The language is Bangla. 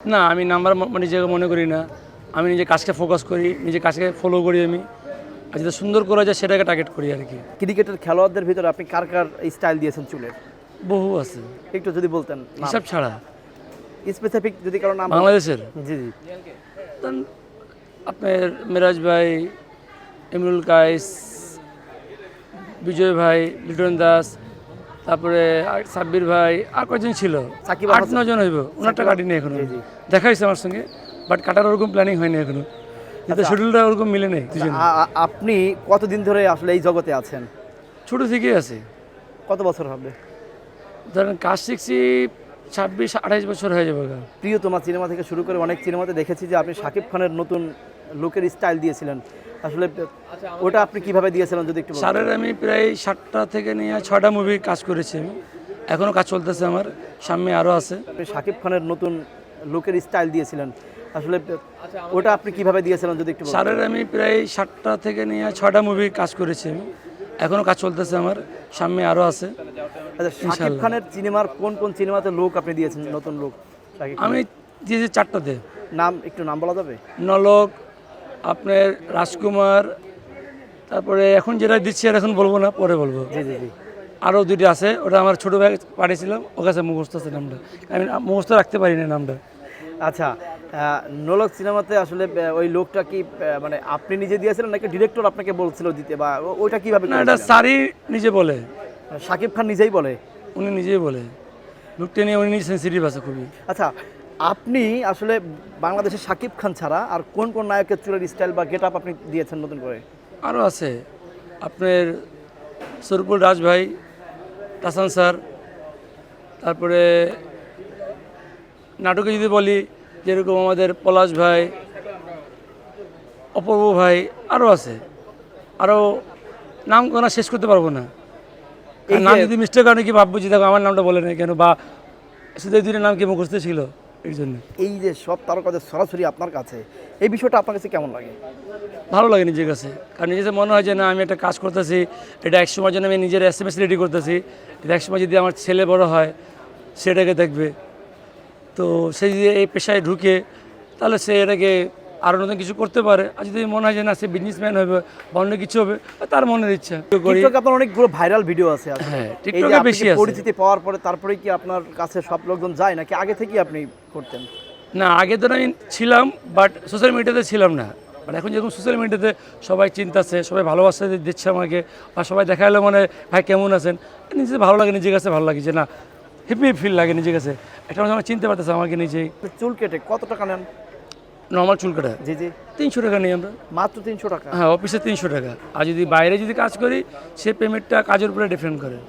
না আমি নাম্বার মানে নিজেকে মনে করি না। আমি নিজে কাজকে ফোকাস করি নিজে কাজকে ফলো করি আমি। আর যেটা সুন্দর করা যায় সেটাকে টার্গেট করি আর কি। ক্রিকেটের খেলোয়াড়দের ভিতরে আপনি কার কার স্টাইল দিয়েছেন চুলের? বহু আছে। একটু যদি বলতেন হিসাব ছাড়া। স্পেসিফিক যদি কারও নাম বাংলাদেশের? জি জি। আপনার মিরাজ ভাই ইমরুল কাইস বিজয় ভাই লিটন দাস তারপরে সাব্বির ভাই আর কয়েকজন ছিল আট। নজন হইব ওনারটা কাটিনি এখনও। দেখা হয়েছে আমার সঙ্গে বাট কাটার ওরকম প্ল্যানিং হয়নি এখনও কিন্তু আচ্ছা। শিডিউলটা ওরকম মিলে নেই আপনি কতদিন ধরে আসলে এই জগতে আছেন ছোটো থেকেই আছে কত বছর হবে ধরেন কাজ শিখছি ছাব্বিশ আঠাইশ বছর হয়ে যাবে গা। প্রিয়তমা সিনেমা থেকে শুরু করে অনেক সিনেমাতে দেখেছি যে আপনি শাকিব খানের নতুন লুকের স্টাইল দিয়েছিলেন আসলে ওটা আপনি কীভাবে দিয়েছিলেন যদি একটু। সারের আমি প্রায় সাতটা থেকে নিয়ে ছয়টা মুভি কাজ করেছি আমি। এখনও কাজ চলতেছে আমার সামনে আরও আছে। শাকিব খানের নতুন লুকের স্টাইল দিয়েছিলেন। আসলে ওটা আপনি কীভাবে দিয়েছিলেন যদি একটু। সারের আমি প্রায় সাতটা থেকে নিয়ে ছয়টা মুভি কাজ করেছি আমি। এখনও কাজ চলতেছে আমার সামনে আরও আছে। আচ্ছা শাকিব খানের সিনেমার কোন কোন সিনেমাতে লোক আপনি দিয়েছেন নতুন লোক আমি দিয়েছি চারটাতে। নাম একটু নাম বলা যাবে? নলক আপনার রাজকুমার তারপরে এখন যেটা দিচ্ছি আর এখন বলব না পরে বলব। জি জি জি। আরও দুইটা আছে ওটা আমার ছোটো ভাই পাঠিয়েছিলাম ওর কাছে মুখস্থ আছে নামটা। আমি মুখস্থ রাখতে পারি না নামটা। আচ্ছা নোলক সিনেমাতে আসলে ওই লোকটা কি মানে আপনি নিজে দিয়েছিলেন নাকি ডিরেক্টর আপনাকে বলছিল দিতে বা ও- ওইটা কীভাবে না এটা? সারি নিজে বলে। শাকিব খান নিজেই বলে? উনি নিজেই বলে। লোকটা নিয়ে উনি সেন্সিটিভ আছে খুবই। আচ্ছা আপনি আসলে বাংলাদেশের শাকিব খান ছাড়া আর কোন কোন নায়কের চুলের স্টাইল বা গেট আপ আপনি দিয়েছেন নতুন করে? আরও আছে। আপনার সরপুল রাজ ভাই তাসান স্যার তারপরে নাটকে যদি বলি যেরকম আমাদের পলাশ ভাই অপূর্ব ভাই আরও আছে। আরও নাম কোনো শেষ করতে পারব না। এই নাম যদি মিস্টেক কারণে কি ভাববো যে দেখো আমার নামটা বলে নাই কেন? বা শুধু দুটো নাম কি মুখস্থ ছিল? এই জন্য। এই যে সব তারকাদের সরাসরি আপনার কাছে এই বিষয়টা আপনার কাছে কেমন লাগে? ভালো লাগে নিজের কাছে। কারণ নিজের মনে হয় যে না আমি একটা কাজ করতেছি এটা এক সময় জন্য আমি নিজের এস এম এস রেডি করতেছি। এটা এক সময় যদি আমার ছেলে বড় হয় সেটাকে দেখবে। তো সে যদি এই পেশায় ঢুকে তাহলে সে এটাকে আরও নতুন কিছু করতে পারে। আর যদি মনে হয় যে না সে বিজনেসম্যান হবে বা অন্য কিছু হবে তার মনের ইচ্ছা। টিকটকে আপনার অনেকগুলো ভাইরাল ভিডিও আছে হ্যাঁ, টিকটকে বেশি আছে। পরিচিতি পাওয়ার পরে তারপরে কি আপনার কাছে সব লোকজন যায় নাকি আগে থেকেই আপনি করতেন? না আগে তো আমি ছিলাম বাট সোশ্যাল মিডিয়াতে ছিলাম না। বাট এখন যেরকম সোশ্যাল মিডিয়াতে সবাই চিন্তাছে সবাই ভালোবাসা দিচ্ছে আমাকে বা সবাই দেখা এলো মানে ভাই কেমন আছেন? নিজে ভালো লাগে নিজের কাছে ভালো লাগে যে না হিপি ফিল লাগে নিজের কাছে। একটা মানুষ আমার চিনতে পারতেছে আমাকে নিজেই। চুল কেটে কত টাকা নেন? নর্মাল চুল কাটা? জি জি। তিনশো টাকা নিই আমরা। মাত্র তিনশো টাকা। হ্যাঁ অফিসে তিনশো টাকা। আর যদি বাইরে যদি কাজ করি সে পেমেন্টটা কাজের উপরে ডিপেন্ড করে।